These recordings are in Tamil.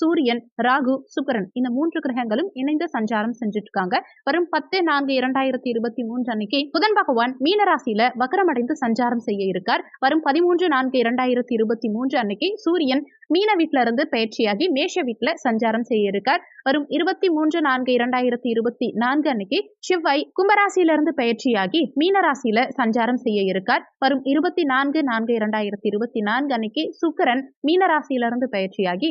சூரியன் ராகு சுக்கரன் இந்த மூன்று கிரகங்களும் இணைந்து சஞ்சாரம் செஞ்சுட்டு இருக்காங்க வரும் பத்து நான்கு இரண்டாயிரத்தி இருபத்தி மூன்று அன்னைக்கு புதன் பகவான் மீனராசியில வக்கரமடைந்து சஞ்சாரம் செய்ய இருக்கார். வரும் பதிமூன்று நான்கு இரண்டாயிரத்தி இருபத்தி மூன்று அன்னைக்கு சூரியன் மீன வீட்டுல இருந்து பயிற்சியாகி மேஷ வீட்டுல சஞ்சாரம் செய்ய இருக்கார். வரும் இருபத்தி மூன்று நான்கு இரண்டாயிரத்தி இருபத்தி நான்கு அன்னைக்கு செவ்வாய் கும்பராசியிலிருந்து பயிற்சியாகி மீனராசியில சஞ்சாரம் செய்ய இருக்கார். வரும் இருபத்தி நான்கு நான்கு இரண்டாயிரத்தி இருபத்தி நான்கு அன்னைக்கு சுக்கரன் மீனராசியில இருந்து பயிற்சியாகி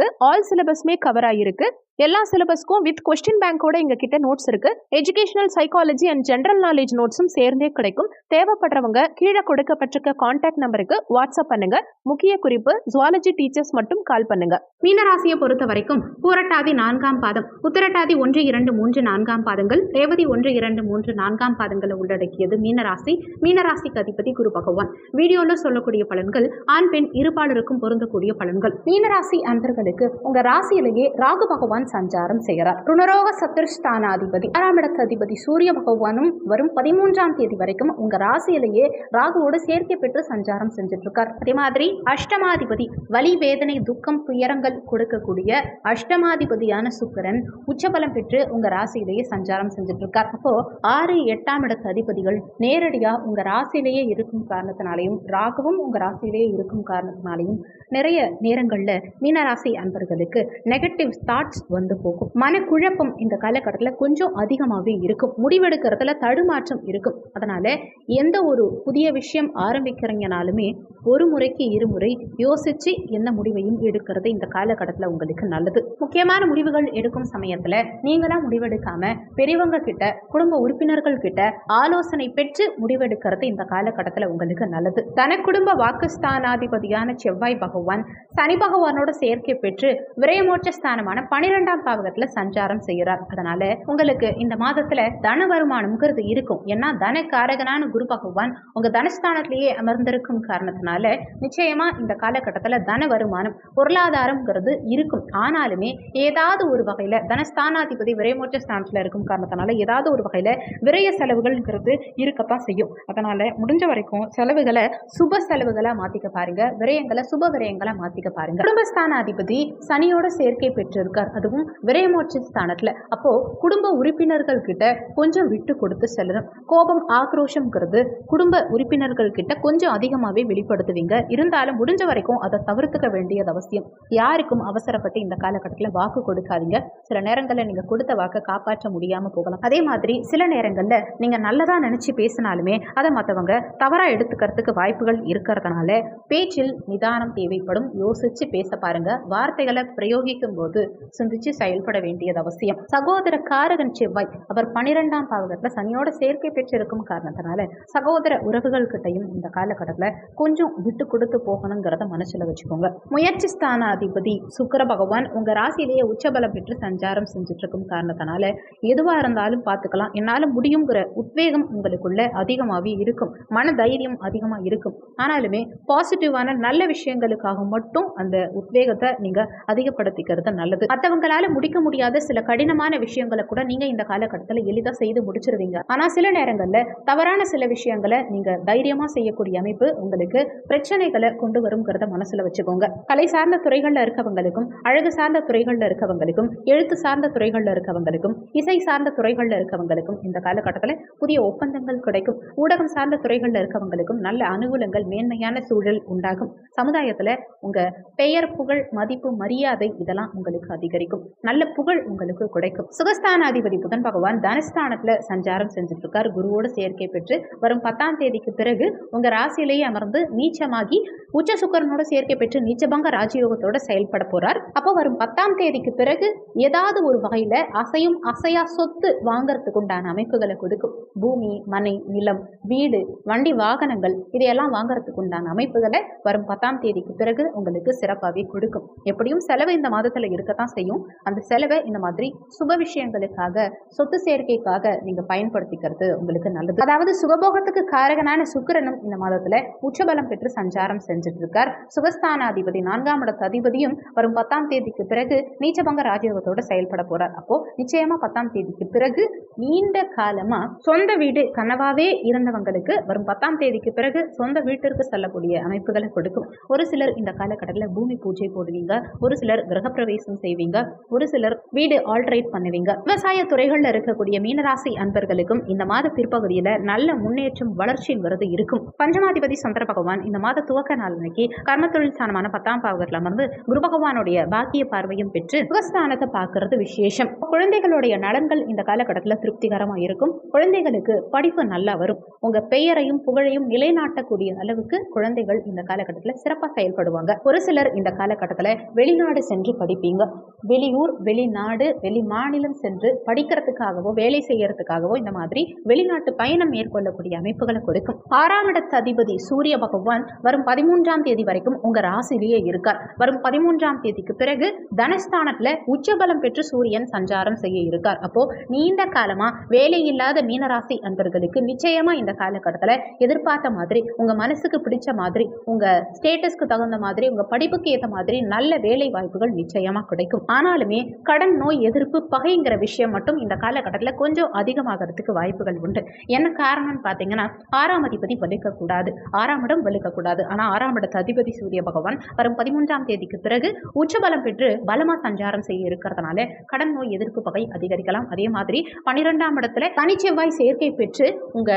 இருக்கு. ஆல் சிலபஸ்மே கவர் ஆகிருக்கு எல்லா சிலபஸ்க்கும் வித் கொஸ்டின் பேங்கோட எங்க கிட்ட நோட்ஸ் இருக்கு educational psychology and general knowledge நோட்ஸும் சேர்ந்தே கிடைக்கும். தேவைப்படுறவங்க கீழே கொடுக்கப்பட்டிருக்க கான்டாக்ட் நம்பருக்கு வாட்ஸ்அப் பண்ணுங்க. முக்கிய குறிப்பு ஜுவாலஜி டீச்சர்ஸ் மட்டும் கால் பண்ணுங்க. மீனராசியை பொறுத்த வரைக்கும் பூரட்டாதி நான்காம் பாதம் உத்தரட்டாதி ஒன்று இரண்டு மூன்று நான்காம் பாதங்கள் ரேவதி ஒன்று இரண்டு மூன்று நான்காம் பாதங்களை உள்ளடக்கியது மீனராசி. மீனராசிக்கு அதிபதி குரு பகவான். வீடியோல சொல்லக்கூடிய பலன்கள் ஆண் பெண் இருபாலருக்கும் பொருந்தக்கூடிய பலன்கள். மீனராசி அன்பர்களுக்கு உங்க ராசியிலேயே ராகு பகவான் சஞ்சாரம் செய்கிறார். ருணரோக சத்துருஷ்தானாதிபதி ஆறாம் இடத்து அதிபதி சூரிய பகவானும் வரும் பதிமூன்றாம் தேதி வரைக்கும் உங்க ராசியிலேயே ராகுவோடு சேர்க்கை பெற்று சஞ்சாரம் செஞ்சுட்டு இருக்கார் அதே மாதிரி அஷ்டமாதிபதி வலி வேதனை துக்கம் துயரங்கள் கொடுக்கக்கூடிய அஷ்டமாதிபதியான சுக்கரன் உச்சபலம் பெற்று உங்க ராசியிலேயே சஞ்சாரம் செஞ்சுட்டு இருக்கார் அப்போ ஆறு எட்டாம் இடத்து அதிபதிகள் நேரடியா உங்க ராசியிலேயே இருக்கும் காரணத்தினாலையும் ராகுவும் உங்க ராசியிலேயே இருக்கும் காரணத்தினாலையும் நிறைய நேரங்கள்ல மீனராசி அன்பர்களுக்கு நெகட்டிவ் தாட்ஸ் வந்து போகும். மனக்குழப்பம் இந்த காலகட்டத்தில் கொஞ்சம் அதிகமாகவே இருக்கும். முடிவெடுக்கிறதுல தடுமாற்றம் இருக்கும். அதனால எந்த ஒரு புதிய விஷயம் ஆரம்பிக்கிறீங்கனாலுமே ஒரு முறைக்கு இருமுறை யோசிச்சு எந்த முடிவையும் எடுக்கிறது இந்த காலகட்டத்தில் உங்களுக்கு நல்லது. முக்கியமான முடிவுகள் எடுக்கும் சமயத்தில் நீங்களா முடிவெடுக்காம பெரியவங்க கிட்ட குடும்ப உறுப்பினர்கள் கிட்ட ஆலோசனை பெற்று முடிவெடுக்கிறது இந்த காலகட்டத்தில் உங்களுக்கு நல்லது. தன குடும்ப வாக்குஸ்தானாதிபதியான செவ்வாய் பகவான் சனி பகவானோட சேர்க்கை பெற்று விரயமோட்ச ஸ்தானமான பனிரெண்டாம் பாவகத்துல சஞ்சாரம் செய்கிறார். அதனால உங்களுக்கு இந்த மாதத்துல தன வருமானம்ங்கிறது இருக்கும். ஏன்னா தனக்காரகனான குரு பகவான் உங்க தனஸ்தானத்திலேயே அமர்ந்திருக்கும் காரணத்தினால நிச்சயமா இந்த காலகட்டத்துல தன வருமானம் பொருளாதாரம்ங்கிறது இருக்கும். ஆனாலுமே ஏதாவது ஒரு வகையில தனஸ்தானாதிபதி விரயமோட்ச ஸ்தானத்துல இருக்கும் காரணத்தினால ஏதாவது ஒரு வகையில விரய செலவுகள்ங்கிறது இருக்கத்தான் செய்யும். அதனால முடிஞ்ச வரைக்கும் செலவுகளை சுப செலவுகளா மாத்திக்க பாருங்க. விரயங்களை சுப விரயங்களா மாத்திக்க பாருங்க. குடும்பஸ்தானாதிபதி சனியோட சேர்க்கை பெற்றிருக்கார். அதுவும் விரயமோட்ச ஸ்தானத்தில். அப்போ குடும்ப உறுப்பினர்கள் கிட்ட கொஞ்சம் விட்டு கொடுத்து செல்லணும். கோபம் ஆக்ரோஷம்ங்கிறது குடும்ப உறுப்பினர்கள் கிட்ட கொஞ்சம் அதிகமாகவே வெளிப்படுத்துவீங்க. இருந்தாலும் முடிஞ்ச வரைக்கும் அதை தவிர்த்துக்க வேண்டியது அவசியம். யாருக்கும் அவசரப்பட்டு இந்த காலகட்டத்தில் வாக்கு கொடுக்காதீங்க. சில நேரங்களில் நீங்கள் கொடுத்த வாக்கை காப்பாற்ற முடியாமல் போகலாம். அதே மாதிரி சில நேரங்களில் நீங்கள் நல்லதாக நினச்சி பேசினாலுமே அதை மற்றவங்க தவறாக எடுத்துக்கிறதுக்கு வாய்ப்புகள் இருக்கிறதுனால பேச்சில் நிதானம் தேவைப்படும். யோசிச்சு பேச பாருங்க. வார்த்தைகளை பிரயோகிக்கும் போது சிந்திச்சு செயல்பட வேண்டியது அவசியம். சகோதர காரகன் செவ்வாய் அவர் பனிரெண்டாம் பாவகத்தில் சனியோட சேர்க்கை பெற்றிருக்கும் காரணத்தினால சகோதர உறவுகள் கிட்டையும் இந்த காலகட்டத்தில் கொஞ்சம் விட்டு கொடுத்து போகணுங்கிறத மனசுல வச்சுக்கோங்க. முயற்சி ஸ்தானாதிபதி சுக்கர பகவான் உங்க ராசியிலேயே உச்சபலம் பெற்று சஞ்சாரம் செஞ்சுட்டு இருக்கும் காரணத்தினால எதுவா இருந்தாலும் பார்த்துக்கலாம் என்னால முடியுங்கிற உத்வேகம் உங்களுக்குள்ள அதிகமாகவே இருக்கும். மன தைரியம் அதிகமா இருக்கும். ஆனாலுமே பாசிட்டிவான நல்ல விஷயங்களுக்காக மட்டும் அந்த உத்வேகத்தை நீங்க அதிகப்படுத்திக்கிறது நல்லது. மற்றவங்களால முடிக்க முடியாத சில கடினமான விஷயங்களை கூட நீங்க இந்த காலகட்டத்தில் எளிதாக செய்து முடிச்சிருவீங்க. ஆனா சில நேரங்கள்ல தவறான சில விஷயங்களை நீங்க தைரியமா செய்யக்கூடிய அமைப்பு உங்களுக்கு பிரச்சனைகளை கொண்டு வருங்கிறத மனசுல வச்சுக்கோங்க. கலை சார்ந்த துறைகள்ல இருக்கவங்களுக்கும் அழகு சார்ந்த துறைகள்ல இருக்கவங்களுக்கும் எழுத்து சார்ந்த துறைகள்ல இருக்கவங்களுக்கும் இசை சார்ந்த துறைகள்ல இருக்கவங்களுக்கும் இந்த காலகட்டத்தில் புதிய ஒப்பந்தங்கள் கிடைக்கும். ஊடகம் சார்ந்த துறைகள்ல இருக்கவங்களுக்கும் நல்ல அனுகூலங்கள் மேன்மையான சூழல் உண்டாகும். சமுதாயத்துல உங்க பெயர் புகழ் மதிப்பு மதிப்பு மரியாதை இதெல்லாம் உங்களுக்கு அதிகரிக்கும். நல்ல புகழ் உங்களுக்கு கிடைக்கும் சுகஸ்தானாதிபதி புதன் பகவான் தனஸ்தானத்துல சஞ்சாரம் செஞ்சுட்டு இருக்கார் குருவோட சேர்க்கை பெற்று வரும் பத்தாம் தேதிக்கு பிறகு உங்க ராசியிலேயே அமர்ந்து நீச்சமாகி உச்ச சுக்கரனோட சேர்க்கை பெற்று நீச்சபங்க ராஜயோகத்தோட செயல்பட போறார். அப்போ வரும் பத்தாம் தேதிக்கு பிறகு ஏதாவது ஒரு வகையில அசையும் அசையா சொத்து வாங்கறதுக்கு உண்டான அமைப்புகளை கொடுக்கும். பூமி மனை நிலம் வீடு வண்டி வாகனங்கள் இதையெல்லாம் வாங்கறதுக்கு உண்டான அமைப்புகளை வரும் பத்தாம் தேதிக்கு பிறகு உங்களுக்கு சிறப்பாகவே கொடுக்கும். எப்படியும் செலவு இந்த மாதத்துல இருக்கத்தான் செய்யும். அந்த செலவை இந்த மாதிரி சுப விஷயங்களுக்காக சொத்து சேர்க்கைக்காக நீங்க பயன்படுத்திக்கிறது உங்களுக்கு நல்லது. அதாவது சுகபோகத்துக்கு காரகனான சுக்கரனும் இந்த மாதத்துல உச்சபலம் பெற்று சஞ்சாரம் செஞ்சுட்டு இருக்கார் சுகஸ்தானாதிபதி நான்காம் இடத்து அதிபதியும் வரும் பத்தாம் தேதிக்கு பிறகு நீச்சபங்க ராஜயோகத்தோட செயல்பட போறார். அப்போ நிச்சயமா பத்தாம் தேதிக்கு பிறகு நீண்ட காலமா சொந்த வீடு கனவாவே இருந்தவங்களுக்கு வரும் பத்தாம் தேதிக்கு பிறகு சொந்த வீட்டிற்கு செல்லக்கூடிய அமைப்புகளை கொடுக்கும். ஒரு சிலர் இந்த காலகட்டத்தில் பூமி பூஜை போடுவீங்க ஒரு சிலர் கிரகப்பிரவேசம் செய்வீங்க ஒரு சிலர் வீடு ஆல்ட்ரேட் பண்ணுவீங்க. விவசாய துறைகளில் இருக்கக்கூடிய மீனராசி அன்பர்களுக்கும் இந்த மாத பிற்பகுதியில் நல்ல முன்னேற்றம் வளர்ச்சிங்கிறது இருக்கும். பஞ்சமாதிபதி சந்திர பகவான் இந்த மாத துவக்க நாள் அன்னைக்கு கர்ம தொழில் ஸ்தானமான பத்தாம் பாவகத்தில் அமர்ந்து குரு பகவானுடைய பாக்கிய பார்வையும் பெற்று சுகஸ்தானத்தை பார்க்கறது விசேஷம். குழந்தைகளுடைய நலன்கள் இந்த காலகட்டத்தில் திருப்திகரமாக இருக்கும். குழந்தைகளுக்கு படிப்பு நல்லா வரும். உங்க பெயரையும் புகழையும் நிலைநாட்டக்கூடிய அளவுக்கு குழந்தைகள் இந்த காலகட்டத்தில் சிறப்பாக செயல்படுவாங்க. ஒரு சிலர் இந்த காலகட்டத்தில் வெளிநாடு சென்று படிப்பீங்க. வெளியூர் வெளிநாடு வெளி மாநிலம் சென்று படிக்கிறதுக்காகவோ வேலை செய்யறதுக்காகவோ இந்த மாதிரி வெளிநாட்டு பயணம் மேற்கொள்ளக்கூடிய அமைப்புகளை கொடுக்கும். ஆறாம் இடத்து அதிபதி சூரிய பகவான் வரும் பதிமூன்றாம் தேதி வரைக்கும் உங்க ராசிலேயே இருக்கார். வரும் பதிமூன்றாம் தேதிக்கு பிறகு தனஸ்தானத்துல உச்சபலம் பெற்று சூரியன் சஞ்சாரம் செய்ய இருக்கார். அப்போ நீண்ட காலமா வேலை இல்லாத மீனராசி அன்பர்களுக்கு நிச்சயமா இந்த காலகட்டத்துல எதிர்பார்த்த மாதிரி உங்க மனசுக்கு பிடிச்ச மாதிரி உங்க ஸ்டேட்டஸ்க்கு தகுந்த மாதிரி உங்க படிப்புக்கு ஏற்ற மாதிரி நல்ல வேலை வாய்ப்புகள் நிச்சயமா கிடைக்கும். ஆனாலுமே கடன் நோய் எதிர்ப்பு பகைங்கிற விஷயம் மட்டும் இந்த காலகட்டத்தில் கொஞ்சம் அதிகமாகிறதுக்கு வாய்ப்புகள் உண்டு. என்ன காரணம்னு பார்த்தீங்கன்னா ஆறாம் அதிபதி வலிக்கக்கூடாது. ஆறாம் இடம் வலிக்கக்கூடாது. ஆனால் ஆறாம் இடத்து அதிபதி சூரிய பகவான் வரும் பதிமூன்றாம் தேதிக்கு பிறகு உச்சபலம் பெற்று பலமா சஞ்சாரம் செய்ய இருக்கிறதுனால கடன் நோய் எதிர்ப்பு பகை அதிகரிக்கலாம். அதே மாதிரி பன்னிரெண்டாம் இடத்துல தனிச்செவ்வாய் சேர்க்கை பெற்று உங்க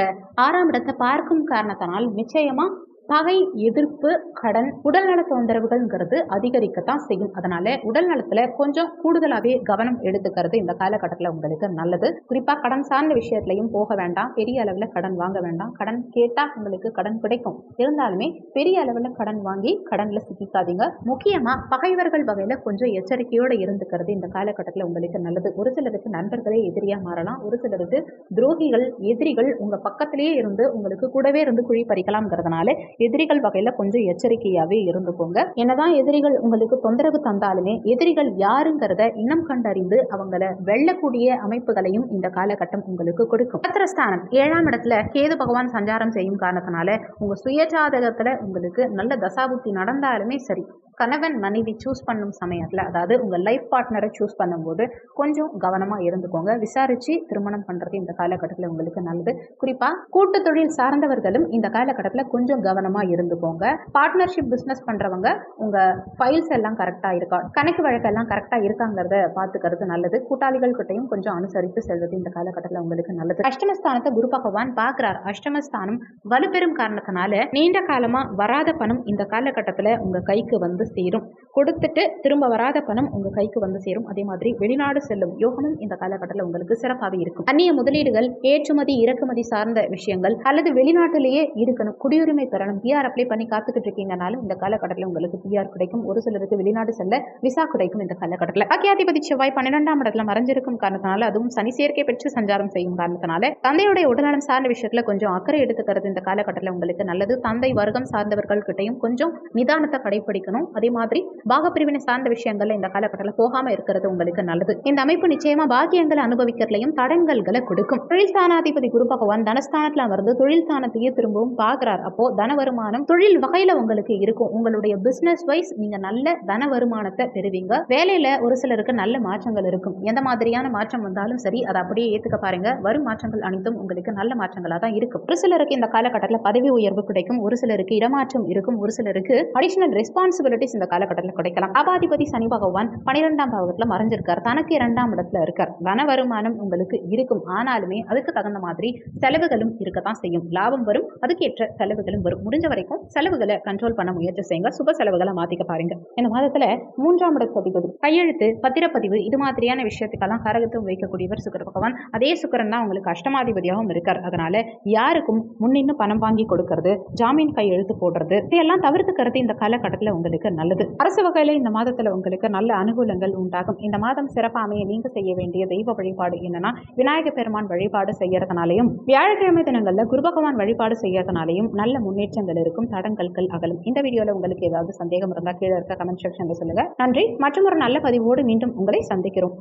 ஆறாம் இடத்தை பார்க்கும் காரணத்தினால் நிச்சயமா பகை எதிர்ப்பு கடன் உடல்நல தொந்தரவுகள்ங்கிறது அதிகரிக்கத்தான் செய்யும். அதனால உடல் நலத்துல கொஞ்சம் கூடுதலாகவே கவனம் எடுத்துக்கிறது இந்த காலகட்டத்தில் உங்களுக்கு நல்லது. குறிப்பாக கடன் சார்ந்த விஷயத்துலையும் போக வேண்டாம். பெரிய அளவில் கடன் வாங்க வேண்டாம். கடன் கேட்டால் உங்களுக்கு கடன் கிடைக்கும். இருந்தாலுமே பெரிய அளவில் கடன் வாங்கி கடன்ல சிக்கிக்காதீங்க. முக்கியமாக பகைவர்கள் வகையில் கொஞ்சம் எச்சரிக்கையோடு இருந்துக்கிறது இந்த காலகட்டத்தில் உங்களுக்கு நல்லது. ஒரு சிலருக்கு நண்பர்களே எதிரியாக மாறலாம். ஒரு சிலருக்கு துரோகிகள் எதிரிகள் உங்க பக்கத்திலேயே இருந்து உங்களுக்கு கூடவே இருந்து குழி பறிக்கலாம்ங்கிறதுனால எதிரிகள் வகையில கொஞ்சம் எச்சரிக்கையாவே இருந்துக்கோங்க. என்னதான் எதிரிகள் உங்களுக்கு தொந்தரவு தந்தாலுமே எதிரிகள் யாருங்கிறத இனம் கண்டறிந்து அவங்கள வெல்லக்கூடிய அமைப்புகளையும் இந்த காலகட்டம் உங்களுக்கு கொடுக்கும். பத்திரஸ்தானம் ஏழாம் இடத்துல கேது பகவான் சஞ்சாரம் செய்யும் காரணத்தினால உங்க சுயஜாதகத்துல உங்களுக்கு நல்ல தசாபுத்தி நடந்தாலுமே சரி. கணவன் மனைவி சூஸ் பண்ணும் சமயத்தில் அதாவது உங்கள் லைஃப் பார்ட்னரை சூஸ் பண்ணும்போது கொஞ்சம் கவனமாக இருந்துக்கோங்க. விசாரித்து திருமணம் பண்ணுறது இந்த காலகட்டத்தில் உங்களுக்கு நல்லது. குறிப்பாக கூட்டு தொழில் சார்ந்தவர்களும் இந்த காலகட்டத்தில் கொஞ்சம் கவனமாக இருந்துக்கோங்க. பார்ட்னர்ஷிப் பிஸ்னஸ் பண்ணுறவங்க உங்கள் ஃபைல்ஸ் எல்லாம் கரெக்டாக இருக்கா கணக்கு வழக்கெல்லாம் கரெக்டாக இருக்காங்கிறத பார்த்துக்கிறது நல்லது. கூட்டாளிகள் கிட்டையும் கொஞ்சம் அனுசரித்து செல்வது இந்த காலகட்டத்தில் உங்களுக்கு நல்லது. அஷ்டமஸ்தானத்தை குரு பகவான் பார்க்குறார். அஷ்டமஸ்தானம் வலுப்பெறும் காரணத்தினால நீண்ட காலமாக வராத பணம் இந்த காலகட்டத்தில் உங்கள் கைக்கு வந்து சேரும். கொடுத்துட்டு திரும்ப வராத பணம் உங்க கைக்கு வந்து சேரும். அதே மாதிரி வெளிநாடு செல்லும் யோகமும் இந்த காலகட்டத்தில் உங்களுக்கு சிறப்பாக இருக்கும். அந்நிய முதலீடுகள் ஏற்றுமதி இறக்குமதி சார்ந்த விஷயங்கள் அல்லது வெளிநாட்டிலேயே இருக்கணும் குடியுரிமை பெறணும் பிஆர் அப்ளை பண்ணி காத்துக்கிட்டு இருக்கீங்கனாலும் இந்த காலகட்டத்தில் உங்களுக்கு பிஆர் கிடைக்கும். ஒரு சிலருக்கு வெளிநாடு செல்ல விசா கிடைக்கும் இந்த காலகட்டத்தில். அக்கியாதிபதி செவ்வாய் பன்னிரெண்டாம் இடத்துல மறைஞ்சிருக்கும் காரணத்தினால அதுவும் சனி சேர்க்கை பெற்று சஞ்சாரம் செய்யும் காரணத்தினால தந்தையுடைய உடல்நலம் சார்ந்த விஷயத்துல கொஞ்சம் அக்கறை எடுத்துக்கிறது இந்த காலகட்டத்தில் உங்களுக்கு நல்லது. தந்தை வர்க்கம் சார்ந்தவர்கள் கிட்டையும் கொஞ்சம் நிதானத்தை கடைபிடிக்கணும். அதே மாதிரி பாகப்பிரிவினை சார்ந்த விஷயங்கள்ல இந்த காலகட்டத்தில் போகாம இருக்கிறது உங்களுக்கு நல்லது. இந்த அமைப்பு நிச்சயமா பாக்கியங்களை அனுபவிக்கிறதுலையும் தடங்கல்களை கொடுக்கும். தொழில் ஸ்தானாதிபதி குரு பகவான் தனஸ்தானத்துல அமர்ந்து தொழில் ஸ்தானத்தையே திரும்பவும் பாக்குறார் அப்போ தன வருமானம் தொழில் வகையில உங்களுக்கு இருக்கும். உங்களுடைய பிசினஸ் வைஸ் நீங்க நல்ல தன வருமானத்தை பெறுவீங்க. வேலையில ஒரு சிலருக்கு நல்ல மாற்றங்கள் இருக்கும். எந்த மாதிரியான மாற்றம் வந்தாலும் சரி அதை அப்படியே ஏத்துக்க பாருங்க. வரும் மாற்றங்கள் அனைத்தும் உங்களுக்கு நல்ல மாற்றங்களா தான் இருக்கும். ஒரு சிலருக்கு இந்த காலகட்டத்தில் பதவி உயர்வு கிடைக்கும். ஒரு சிலருக்கு இடமாற்றம் இருக்கும். ஒரு சிலருக்கு அடிஷனல் ரெஸ்பான்சிபிலிட்டி பாசிபிலிட்டிஸ் இந்த காலகட்டத்தில் கிடைக்கலாம். அபாதிபதி சனி பகவான் பன்னிரெண்டாம் பாவகத்தில் மறைஞ்சிருக்கார். தனக்கு இரண்டாம் இடத்துல இருக்கார். தன வருமானம் உங்களுக்கு இருக்கும். ஆனாலுமே அதுக்கு தகுந்த மாதிரி செலவுகளும் இருக்கத்தான் செய்யும். லாபம் வரும். அதுக்கேற்ற செலவுகளும் வரும். முடிஞ்ச வரைக்கும் செலவுகளை கண்ட்ரோல் பண்ண முயற்சி செய்யுங்க. சுப செலவுகளை மாத்திக்க பாருங்க. இந்த மாதத்துல மூன்றாம் இடத்ததிபதி கையெழுத்து பத்திரப்பதிவு இது மாதிரியான விஷயத்துக்கெல்லாம் கரகத்தும் வைக்கக்கூடியவர் சுக்கர பகவான். அதே சுக்கரன் தான் உங்களுக்கு அஷ்டமாதிபதியாகவும் இருக்கார். அதனால யாருக்கும் முன்னின்னு பணம் வாங்கி கொடுக்கறது ஜாமீன் கையெழுத்து போடுறது இதையெல்லாம் தவிர்த்துக்கிறது இந்த காலகட்டத்தில் உங்களுக்கு நல்லது. அரசு வகையில் இந்த மாதத்தில் உங்களுக்கு நல்ல அனுகூலங்கள் உண்டாகும். இந்த மாதம் சிறப்பாமைய நீங்க செய்ய வேண்டிய தெய்வ வழிபாடு என்னன்னா விநாயக பெருமான் வழிபாடு செய்யறதுனாலையும் வியாழக்கிழமை தினங்களில் குரு பகவான் வழிபாடு செய்யறதுனாலையும் நல்ல முன்னேற்றங்கள் இருக்கும் தடங்கல்கள் அகலும். இந்த வீடியோவில் உங்களுக்கு ஏதாவது சந்தேகம் இருந்தால் கீழே இருக்க கமெண்ட் செக்ஷனில் சொல்லுங்க. நன்றி. மற்றும் ஒரு நல்ல பதிவோடு மீண்டும் உங்களை சந்திக்கிறோம்.